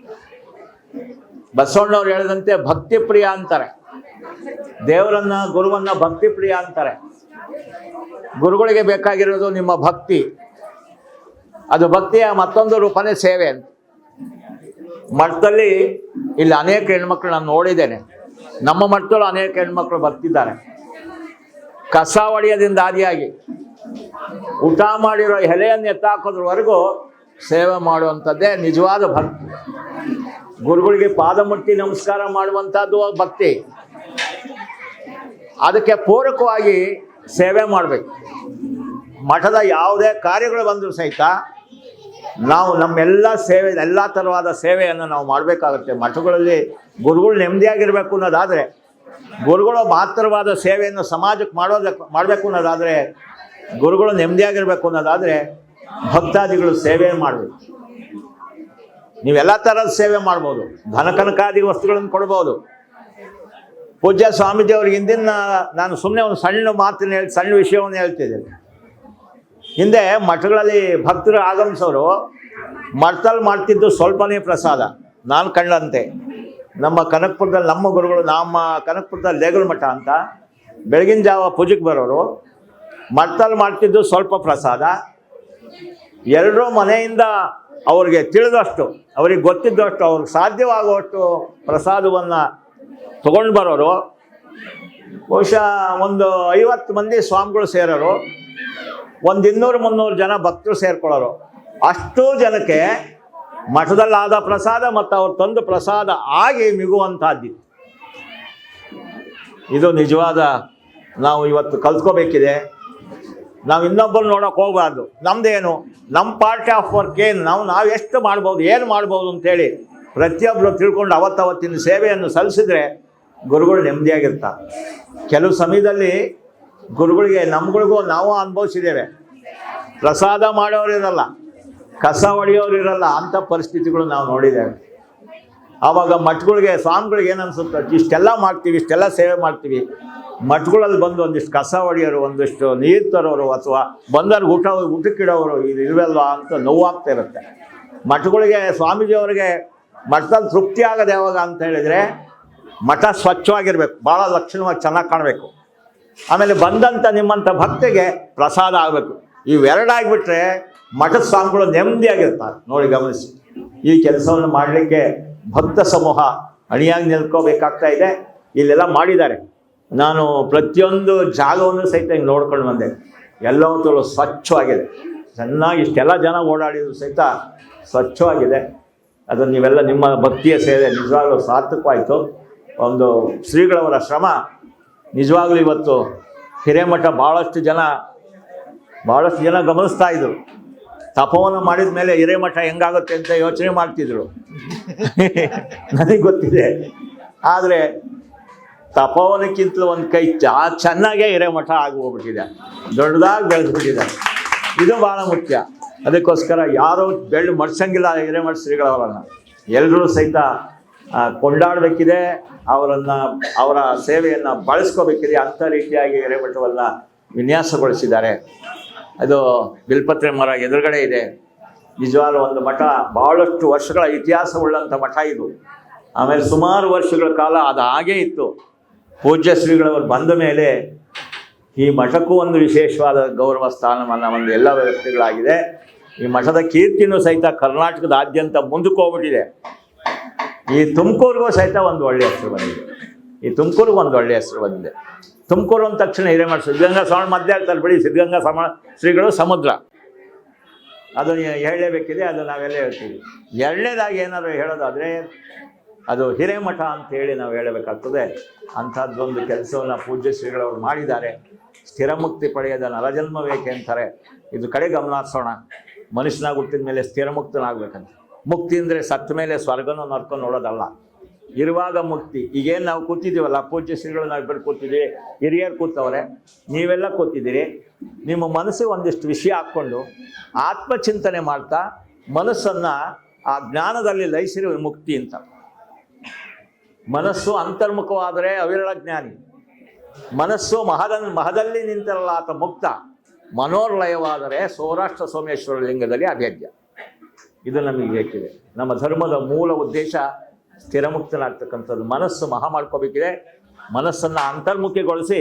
ಬಸವಣ್ಣವ್ರು ಹೇಳಿದಂತೆ ಭಕ್ತಿ ಪ್ರಿಯ ಅಂತಾರೆ. ದೇವರನ್ನ, ಗುರುವನ್ನ ಭಕ್ತಿ ಪ್ರಿಯ ಅಂತಾರೆ. ಗುರುಗಳಿಗೆ ಬೇಕಾಗಿರೋದು ನಿಮ್ಮ ಭಕ್ತಿ. ಅದು ಭಕ್ತಿಯ ಮತ್ತೊಂದು ರೂಪನೇ ಸೇವೆ ಅಂತ. ಮಠದಲ್ಲಿ ಇಲ್ಲಿ ಅನೇಕ ಹೆಣ್ಮಕ್ಳು ನಾನು ನೋಡಿದ್ದೇನೆ. ನಮ್ಮ ಮಠದಲ್ಲೂ ಅನೇಕ ಹೆಣ್ಮಕ್ಳು ಬರ್ತಿದ್ದಾರೆ. ಕಸ ಒಡೆಯದಿಂದ ಆದಿಯಾಗಿ ಊಟ ಮಾಡಿರೋ ಎಲೆಯನ್ನು ಎತ್ತಾಕೋದ್ರವರೆಗೂ ಸೇವೆ ಮಾಡುವಂಥದ್ದೇ ನಿಜವಾದ ಭಕ್ತಿ. ಗುರುಗಳಿಗೆ ಪಾದ ಮುಟ್ಟಿ ನಮಸ್ಕಾರ ಮಾಡುವಂಥದ್ದು ಭಕ್ತಿ. ಅದಕ್ಕೆ ಪೂರಕವಾಗಿ ಸೇವೆ ಮಾಡಬೇಕು. ಮಠದ ಯಾವುದೇ ಕಾರ್ಯಗಳು ಬಂದರೂ ಸಹಿತ ನಾವು ನಮ್ಮೆಲ್ಲ ಸೇವೆ, ಎಲ್ಲ ಥರವಾದ ಸೇವೆಯನ್ನು ನಾವು ಮಾಡಬೇಕಾಗುತ್ತೆ. ಮಠಗಳಲ್ಲಿ ಗುರುಗಳು ನೆಮ್ಮದಿಯಾಗಿರಬೇಕು ಅನ್ನೋದಾದರೆ, ಗುರುಗಳು ಮಾತ್ರವಾದ ಸೇವೆಯನ್ನು ಸಮಾಜಕ್ಕೆ ಮಾಡೋದಕ್ಕೆ ಮಾಡಬೇಕು ಅನ್ನೋದಾದರೆ, ಗುರುಗಳು ನೆಮ್ಮದಿಯಾಗಿರಬೇಕು ಅನ್ನೋದಾದರೆ ಭಕ್ತಾದಿಗಳು ಸೇವೆ ಮಾಡಬೇಕು. ನೀವೆಲ್ಲ ಥರದ ಸೇವೆ ಮಾಡ್ಬೋದು. ಧನಕನಕಾದಿ ವಸ್ತುಗಳನ್ನು ಕೊಡ್ಬೋದು. ಪೂಜ್ಯ ಸ್ವಾಮೀಜಿ ಅವ್ರಿಗೆ ಹಿಂದಿನ ನಾನು ಸುಮ್ಮನೆ ಒಂದು ಸಣ್ಣ ಮಾತನ್ನು ಹೇಳಿ, ಸಣ್ಣ ವಿಷಯವನ್ನು ಹೇಳ್ತಿದ್ದೇನೆ. ಹಿಂದೆ ಮಠಗಳಲ್ಲಿ ಭಕ್ತರು ಆಗಮಿಸೋರು, ಮಠದಲ್ಲಿ ಮಾಡ್ತಿದ್ದು ಸ್ವಲ್ಪನೇ ಪ್ರಸಾದ, ನಾನು ಕಂಡಂತೆ ನಮ್ಮ ಕನಕಪುರದಲ್ಲಿ ನಮ್ಮ ಗುರುಗಳು, ನಮ್ಮ ಕನಕಪುರದಲ್ಲಿ ದೇಗುಲ ಮಠ ಅಂತ ಬೆಳಗಿನ ಜಾವ ಪೂಜೆಗೆ ಬರೋರು, ಮಠದಲ್ಲಿ ಮಾಡ್ತಿದ್ದು ಸ್ವಲ್ಪ ಪ್ರಸಾದ. ಎರಡೂ ಮನೆಯಿಂದ ಅವ್ರಿಗೆ ತಿಳಿದಷ್ಟು, ಅವ್ರಿಗೆ ಗೊತ್ತಿದ್ದಷ್ಟು, ಅವ್ರಿಗೆ ಸಾಧ್ಯವಾಗುವಷ್ಟು ಪ್ರಸಾದವನ್ನು ತಗೊಂಡು ಬರೋರು ಬಹುಶಃ ಒಂದು ಐವತ್ತು ಮಂದಿ ಸ್ವಾಮಿಗಳು ಸೇರೋರು. ಒಂದು ಇನ್ನೂರು ಮುನ್ನೂರು ಜನ ಭಕ್ತರು ಸೇರ್ಕೊಳ್ಳೋರು. ಅಷ್ಟು ಜನಕ್ಕೆ ಮಠದಲ್ಲಾದ ಪ್ರಸಾದ ಮತ್ತು ಅವ್ರು ತಂದು ಪ್ರಸಾದ ಆಗಿ ಮಿಗುವಂತಹದ್ದಿತ್ತು ಇದು ನಿಜವಾದ ನಾವು ಇವತ್ತು ಕಲ್ತ್ಕೋಬೇಕಿದೆ. ನಾವು ಇನ್ನೊಬ್ಬರು ನೋಡೋಕೆ ಹೋಗಬಾರ್ದು. ನಮ್ಮದೇನು ನಮ್ಮ ಪಾರ್ಟ್ ಆಫ್ ವರ್ಕ್ ಏನು? ನಾವು ನಾವು ಎಷ್ಟು ಮಾಡ್ಬೋದು, ಏನು ಮಾಡ್ಬೋದು ಅಂತೇಳಿ ಪ್ರತಿಯೊಬ್ಬರು ತಿಳ್ಕೊಂಡು ಅವತ್ತವತ್ತಿನ ಸೇವೆಯನ್ನು ಸಲ್ಲಿಸಿದ್ರೆ ಗುರುಗಳು ನೆಮ್ಮದಿಯಾಗಿರ್ತಾರೆ ಕೆಲವು ಸಮಯದಲ್ಲಿ ಗುರುಗಳಿಗೆ ನಮ್ಗಳಿಗೂ ನಾವು ಅನುಭವಿಸಿದ್ದೇವೆ. ಪ್ರಸಾದ ಮಾಡೋರು ಇರಲ್ಲ, ಕಸ ಹೊಡೆಯೋರು ಇರಲ್ಲ ಅಂಥ ಪರಿಸ್ಥಿತಿಗಳು ನಾವು ನೋಡಿದ್ದೇವೆ. ಆವಾಗ ಮಠಗಳಿಗೆ, ಸ್ವಾಮಿಗಳಿಗೆ ಏನು ಅನಿಸುತ್ತೆ? ಇಷ್ಟೆಲ್ಲ ಮಾಡ್ತೀವಿ, ಇಷ್ಟೆಲ್ಲ ಸೇವೆ ಮಾಡ್ತೀವಿ. ಮಠಗಳಲ್ಲಿ ಬಂದು ಒಂದಿಷ್ಟು ಕಸ ಹೊಡೆಯೋರು, ಒಂದಿಷ್ಟು ನೀರು ತರೋರು ಅಥವಾ ಬಂದವ್ರಿಗೆ ಊಟ ಊಟಕ್ಕಿಡೋರು ಇದು ಇಲ್ವಲ್ವಾ ಅಂತ ನೋವಾಗ್ತಾ ಇರುತ್ತೆ. ಮಠಗಳಿಗೆ, ಸ್ವಾಮೀಜಿಯವರಿಗೆ ಮಠದಲ್ಲಿ ತೃಪ್ತಿ ಆಗದೆ ಯಾವಾಗ ಅಂತ ಹೇಳಿದರೆ ಮಠ ಸ್ವಚ್ಛವಾಗಿರ್ಬೇಕು. ಭಾಳ ಲಕ್ಷಣವಾಗಿ ಚೆನ್ನಾಗಿ ಕಾಣಬೇಕು. ಆಮೇಲೆ ಬಂದಂಥ ನಿಮ್ಮಂಥ ಭಕ್ತಿಗೆ ಪ್ರಸಾದ ಆಗಬೇಕು. ಇವೆರಡಾಗಿಬಿಟ್ರೆ ಮಠದ ಸ್ವಾಮಿಗಳು ನೆಮ್ಮದಿಯಾಗಿರ್ತಾರೆ. ನೋಡಿ ಗಮನಿಸಿ. ಈ ಕೆಲಸವನ್ನು ಮಾಡಲಿಕ್ಕೆ ಭಕ್ತ ಸಮೂಹ ಅಣಿಯಾಗಿ ನಿಲ್ಕೋಬೇಕಾಗ್ತಾ ಇದೆ. ಇಲ್ಲೆಲ್ಲ ಮಾಡಿದ್ದಾರೆ. ನಾನು ಪ್ರತಿಯೊಂದು ಜಾಗವನ್ನು ಸಹಿತ ಹಿಂಗೆ ನೋಡ್ಕೊಂಡು ಬಂದೆ. ಎಲ್ಲವಂತೂ ಸ್ವಚ್ಛವಾಗಿದೆ. ಚೆನ್ನಾಗಿ ಇಷ್ಟೆಲ್ಲ ಜನ ಓಡಾಡಿದ್ರು ಸಹಿತ ಸ್ವಚ್ಛವಾಗಿದೆ. ಅದನ್ನು ನೀವೆಲ್ಲ ನಿಮ್ಮ ಭಕ್ತಿಯ ಸೇವೆ ನಿಜವಾಗ್ಲೂ ಸಾರ್ಥಕವಾಯಿತು. ಒಂದು ಶ್ರೀಗಳವರ ಶ್ರಮ. ನಿಜವಾಗ್ಲೂ ಇವತ್ತು ಹಿರೇಮಠ ಭಾಳಷ್ಟು ಜನ ಭಾಳಷ್ಟು ಜನ ಗಮನಿಸ್ತಾ ಇದ್ರು. ತಪವನ್ನು ಮಾಡಿದ ಮೇಲೆ ಹಿರೇಮಠ ಹೆಂಗಾಗುತ್ತೆ ಅಂತ ಯೋಚನೆ ಮಾಡ್ತಿದ್ರು. ನನಗೆ ಗೊತ್ತಿದೆ. ಆದರೆ ತಪವನಕ್ಕಿಂತಲೂ ಒಂದು ಕೈ ಚಾ, ಚೆನ್ನಾಗೇ ಹಿರೇಮಠ ಆಗಿ ಹೋಗ್ಬಿಟ್ಟಿದೆ. ದೊಡ್ಡದಾಗಿ ಬೆಳೆದ್ಬಿಟ್ಟಿದೆ. ಇದು ಭಾಳ ಮುಖ್ಯ. ಅದಕ್ಕೋಸ್ಕರ ಯಾರೂ ಬೆಳ್ಳು ಮಡ್ಸಂಗಿಲ್ಲ ಹಿರೇಮಠ ಶ್ರೀಗಳವರನ್ನು. ಎಲ್ಲರೂ ಸಹಿತ ಕೊಂಡಾಡಬೇಕಿದೆ, ಅವರನ್ನು, ಅವರ ಸೇವೆಯನ್ನು ಬಳಸ್ಕೋಬೇಕಿದೆ ಅಂತ ರೀತಿಯಾಗಿ ಹಿರೇಮಠವನ್ನು ವಿನ್ಯಾಸಗೊಳಿಸಿದ್ದಾರೆ. ಅದು ಬಿಲ್ಪತ್ರೆ ಮರ ಎದುರುಗಡೆ ಇದೆ. ನಿಜವಾದ ಒಂದು ಮಠ, ಬಹಳಷ್ಟು ವರ್ಷಗಳ ಇತಿಹಾಸವುಳ್ಳಂಥ ಮಠ ಇದು. ಆಮೇಲೆ ಸುಮಾರು ವರ್ಷಗಳ ಕಾಲ ಅದು ಹಾಗೇ ಇತ್ತು. ಪೂಜ್ಯ ಶ್ರೀಗಳವರು ಬಂದ ಮೇಲೆ ಈ ಮಠಕ್ಕೂ ಒಂದು ವಿಶೇಷವಾದ ಗೌರವ ಸ್ಥಾನಮಾನ ಒಂದು ಎಲ್ಲ ವ್ಯವಸ್ಥೆಗಳಾಗಿದೆ. ಈ ಮಠದ ಕೀರ್ತಿನೂ ಸಹಿತ ಕರ್ನಾಟಕದಾದ್ಯಂತ ಮುಂದಕ್ಕೆ ಹೋಗ್ಬಿಟ್ಟಿದೆ. ಈ ತುಮಕೂರಿಗೂ ಸಹಿತ ಒಂದು ಒಳ್ಳೆಯ ಹೆಸರು ಬಂದಿದೆ. ಈ ತುಮಕೂರಿಗೂ ಒಂದು ಒಳ್ಳೆಯ ಹೆಸರು ಬಂದಿದೆ. ತುಮಕೂರು ಅಂದ ತಕ್ಷಣ ಹಿರೇಮಠ, ಸಿದ್ಧಗಂಗಾ ಸ್ವಾಮಿ ಮಧ್ಯೆ ಆಗ್ತಾರೆ ಬಿಡಿ, ಸಿದ್ಧಗಂಗಾ ಸಮ, ಶ್ರೀಗಳು ಸಮುದ್ರ. ಅದು ಹೇಳಲೇಬೇಕಿದೆ, ಅದು ನಾವೆಲ್ಲ ಹೇಳ್ತೀವಿ. ಎರಡನೇದಾಗಿ ಏನಾದರೂ ಹೇಳೋದಾದರೆ, ಅದು ಹಿರೇಮಠ ಅಂತ ಹೇಳಿ ನಾವು ಹೇಳಬೇಕಾಗ್ತದೆ. ಅಂಥದ್ದೊಂದು ಕೆಲಸವನ್ನು ಪೂಜ್ಯ ಶ್ರೀಗಳವರು ಮಾಡಿದ್ದಾರೆ. ಸ್ಥಿರಮುಕ್ತಿ ಪಡೆಯದ ನರಜನ್ಮ ಬೇಕೆ ಅಂತಾರೆ. ಇದು ಕಡೆ ಗಮನ ಹರಿಸೋಣ ಮನುಷ್ಯನಾಗಿ ಹುಟ್ಟಿದ ಮೇಲೆ ಸ್ಥಿರಮುಕ್ತನಾಗಬೇಕಂತ ಮುಕ್ತಿ ಅಂದರೆ ಸತ್ತ ಮೇಲೆ ಸ್ವರ್ಗನೂ ನರ್ಕ ನೋಡೋದಲ್ಲ. ಇರುವಾಗ ಮುಕ್ತಿ. ಈಗೇನು ನಾವು ಕೂತಿದ್ದೀವಲ್ಲ, ಪೂಜ್ಯ ಶ್ರೀಗಳು ನಾವು ಇಬ್ಬರು ಕೂತಿದ್ದೀವಿ, ಹಿರಿಯರು ಕೂತವ್ರೆ, ನೀವೆಲ್ಲ ಕೂತಿದ್ದೀರಿ. ನಿಮ್ಮ ಮನಸ್ಸಿಗೆ ಒಂದಿಷ್ಟು ವಿಷಯ ಹಾಕ್ಕೊಂಡು ಆತ್ಮಚಿಂತನೆ ಮಾಡ್ತಾ ಮನಸ್ಸನ್ನು ಆ ಜ್ಞಾನದಲ್ಲಿ ಲಯಿಸಿರುವ ಮುಕ್ತಿ ಅಂತ. ಮನಸ್ಸು ಅಂತರ್ಮುಖವಾದರೆ ಅವಿರಳ ಜ್ಞಾನಿ. ಮನಸ್ಸು ಮಹದ ಮಹದಲ್ಲಿ ನಿಂತಿರಲ್ಲ ಆತ ಮುಕ್ತ. ಮನೋರ್ಲಯವಾದರೆ ಸೌರಾಷ್ಟ್ರ ಸೋಮೇಶ್ವರ ಲಿಂಗದಲ್ಲಿ ಅಭೇದ್ಯ. ಇದು ನಮಗೆ ಬೇಕಿದೆ ನಮ್ಮ ಧರ್ಮದ ಮೂಲ ಉದ್ದೇಶ ಸ್ಥಿರಮುಕ್ತನಾಗ್ತಕ್ಕಂಥದ್ದು. ಮನಸ್ಸು ಮಹಾ ಮಾಡ್ಕೋಬೇಕಿದೆ. ಮನಸ್ಸನ್ನು ಅಂತರ್ಮುಖಿಗೊಳಿಸಿ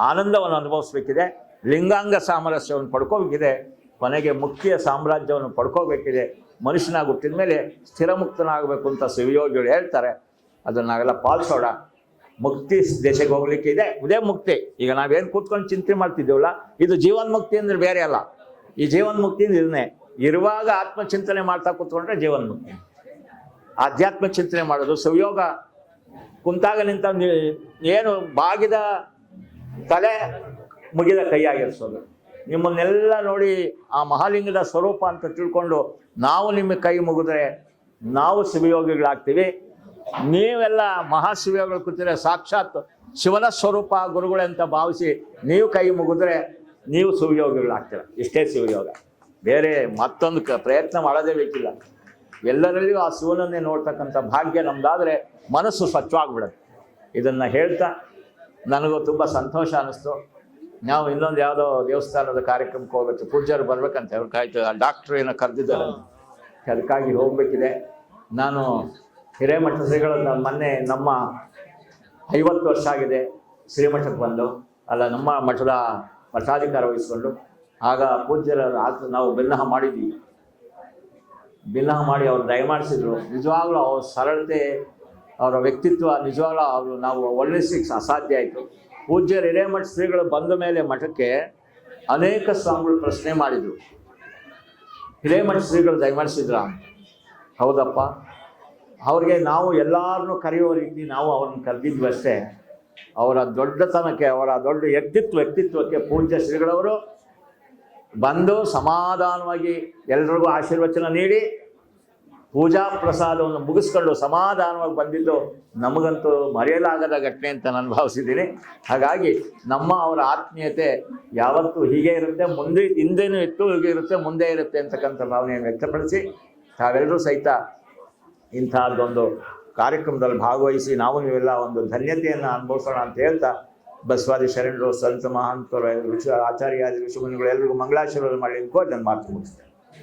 ಆನಂದವನ್ನು ಅನುಭವಿಸ್ಬೇಕಿದೆ. ಲಿಂಗಾಂಗ ಸಾಮರಸ್ಯವನ್ನು ಪಡ್ಕೋಬೇಕಿದೆ. ಕೊನೆಗೆ ಮುಖ್ಯ ಸಾಮ್ರಾಜ್ಯವನ್ನು ಪಡ್ಕೋಬೇಕಿದೆ. ಮನುಷ್ಯನಾಗಿ ಹುಟ್ಟಿದ ಮೇಲೆ ಸ್ಥಿರಮುಕ್ತನಾಗಬೇಕು ಅಂತ ಶಿವಯೋಗಿಗಳು ಹೇಳ್ತಾರೆ. ಅದನ್ನು ನಾವೆಲ್ಲ ಪಾಲಿಸೋಣ ಮುಕ್ತಿ ದೇಶಕ್ಕೆ ಹೋಗ್ಲಿಕ್ಕೆ ಇದೆ. ಇದೇ ಮುಕ್ತಿ. ಈಗ ನಾವೇನು ಕೂತ್ಕೊಂಡು ಚಿಂತೆ ಮಾಡ್ತಿದ್ದೇವಲ್ಲ, ಇದು ಜೀವನ್ಮುಕ್ತಿ ಅಂದ್ರೆ ಬೇರೆ ಅಲ್ಲ. ಈ ಜೀವನ್ಮುಕ್ತಿ ಇದನ್ನೇ. ಇರುವಾಗ ಆತ್ಮಚಿಂತನೆ ಮಾಡ್ತಾ ಕೂತ್ಕೊಂಡ್ರೆ ಜೀವನ ಆಧ್ಯಾತ್ಮ ಚಿಂತನೆ ಮಾಡೋದು ಸವಿಯೋಗ ಕುಂತಾಗ ನಿಂತ ಏನು ಬಾಗಿದ ತಲೆ ಮುಗಿದ ಕೈಯಾಗಿರಿಸೋದು. ನಿಮ್ಮನ್ನೆಲ್ಲ ನೋಡಿ ಆ ಮಹಾಲಿಂಗದ ಸ್ವರೂಪ ಅಂತ ತಿಳ್ಕೊಂಡು ನಾವು ನಿಮ್ಮ ಕೈ ಮುಗಿದ್ರೆ ನಾವು ಶಿವಯೋಗಿಗಳಾಗ್ತೀವಿ. ನೀವೆಲ್ಲ ಮಹಾಶಿವಯೋಗಿಗಳು ಕೂತಿದ್ರೆ ಸಾಕ್ಷಾತ್ ಶಿವನ ಸ್ವರೂಪ, ಗುರುಗಳೇ ಅಂತ ಭಾವಿಸಿ ನೀವು ಕೈ ಮುಗಿದ್ರೆ ನೀವು ಶಿವಯೋಗಿಗಳಾಗ್ತೀರ. ಇಷ್ಟೇ ಶಿವಯೋಗ. ಬೇರೆ ಮತ್ತೊಂದು ಕ ಪ್ರಯತ್ನ ಮಾಡೋದೇ ಬೇಕಿಲ್ಲ. ಎಲ್ಲರಲ್ಲಿಯೂ ಆ ಶಿವನನ್ನೇ ನೋಡ್ತಕ್ಕಂಥ ಭಾಗ್ಯ ನಮ್ದಾದ್ರೆ ಮನಸ್ಸು ಸ್ವಚ್ಛವಾಗ್ಬಿಡುತ್ತೆ. ಇದನ್ನು ಹೇಳ್ತಾ ನನಗೂ ತುಂಬ ಸಂತೋಷ ಅನ್ನಿಸ್ತು. ನಾವು ಇನ್ನೊಂದು ಯಾವುದೋ ದೇವಸ್ಥಾನದ ಕಾರ್ಯಕ್ರಮಕ್ಕೆ ಹೋಗ್ಬೇಕು, ಪೂಜಾರು ಬರ್ಬೇಕಂತ ಅವ್ರು ಕಾಯ್ತು ಆ ಡಾಕ್ಟ್ರು ಏನೋ ಕರೆದಿದ್ದಾರೆ. ಅದಕ್ಕಾಗಿ ಹೋಗಬೇಕಿದೆ. ನಾನು ಹಿರೇಮಠ ಶ್ರೀಗಳನ್ನ ಮೊನ್ನೆ ನಮ್ಮ ಐವತ್ತು ವರ್ಷ ಆಗಿದೆ ಶ್ರೀಮಠಕ್ಕೆ ಬಂದು. ಅಲ್ಲ, ನಮ್ಮ ಮಠದ ಮಠಾಧಿಕಾರ ವಹಿಸ್ಕೊಂಡು. ಆಗ ಪೂಜ್ಯರ ನಾವು ಬೆನ್ನಹ ಮಾಡಿದ್ವಿ. ಭಿನ್ನ ಮಾಡಿ ಅವ್ರು ದಯಮಾಡಿಸಿದ್ರು ನಿಜವಾಗ್ಲೂ ಅವ್ರ ಸರಳತೆ, ಅವರ ವ್ಯಕ್ತಿತ್ವ, ನಿಜವಾಗ್ಲೂ ಅವರು ನಾವು ವರ್ಣಿಸ್ಲಿಕ್ಕೆ ಅಸಾಧ್ಯ ಆಯಿತು. ಪೂಜ್ಯರು ಹಿರೇಮಠ ಶ್ರೀಗಳು ಬಂದ ಮೇಲೆ ಮಠಕ್ಕೆ ಅನೇಕ ಸ್ವಾಮಿಗಳು ಪ್ರಶ್ನೆ ಮಾಡಿದರು. ಹಿರೇಮಠ ಶ್ರೀಗಳು ದಯಮಾಡಿಸಿದ್ರ ಹೌದಪ್ಪ. ಅವ್ರಿಗೆ ನಾವು ಎಲ್ಲರನ್ನೂ ಕರೆಯೋ ರೀತಿ ನಾವು ಅವ್ರನ್ನ ಕರೆದಿದ್ವಿ ಅಷ್ಟೇ ಅವರ ದೊಡ್ಡತನಕ್ಕೆ, ಅವರ ದೊಡ್ಡ ವ್ಯಕ್ತಿತ್ವ, ವ್ಯಕ್ತಿತ್ವಕ್ಕೆ ಪೂಜ್ಯ ಶ್ರೀಗಳವರು ಬಂದು ಸಮಾಧಾನವಾಗಿ ಎಲ್ರಿಗೂ ಆಶೀರ್ವಚನ ನೀಡಿ ಪೂಜಾ ಪ್ರಸಾದವನ್ನು ಮುಗಿಸ್ಕೊಂಡು ಸಮಾಧಾನವಾಗಿ ಬಂದಿದ್ದು ನಮಗಂತೂ ಮರೆಯಲಾಗದ ಘಟನೆ ಅಂತ ನಾನು ಭಾವಿಸಿದ್ದೀನಿ. ಹಾಗಾಗಿ ನಮ್ಮ ಅವರ ಆತ್ಮೀಯತೆ ಯಾವತ್ತೂ ಹೀಗೆ ಇರುತ್ತೆ, ಮುಂದೆ ಹಿಂದೆನೂ ಇತ್ತು ಹೀಗೆ ಇರುತ್ತೆ, ಮುಂದೆ ಇರುತ್ತೆ ಅಂತಕ್ಕಂಥ ಭಾವನೆಯನ್ನು ವ್ಯಕ್ತಪಡಿಸಿ ತಾವೆಲ್ಲರೂ ಸಹಿತ ಇಂಥದ್ದೊಂದು ಕಾರ್ಯಕ್ರಮದಲ್ಲಿ ಭಾಗವಹಿಸಿ ನಾವು ನೀವೆಲ್ಲ ಒಂದು ಧನ್ಯತೆಯನ್ನು ಅನುಭವಿಸೋಣ ಅಂತ ಹೇಳ್ತಾ ಬಸವಾದಿ ಶರಣರು ಸಂತ ಮಹಾಂತರು ಆಚಾರ್ಯ ಆಚಾರ್ಯಾದಿ ಋಷಿಮುನಿಗಳು ಎಲ್ರಿಗೂ ಮಂಗಳಾಶೀರ್ವಾದ ಮಾಡಿ ಅಂತ ನನ್ನ ಮಾತು ಮುಗಿಸ್ತೇನೆ.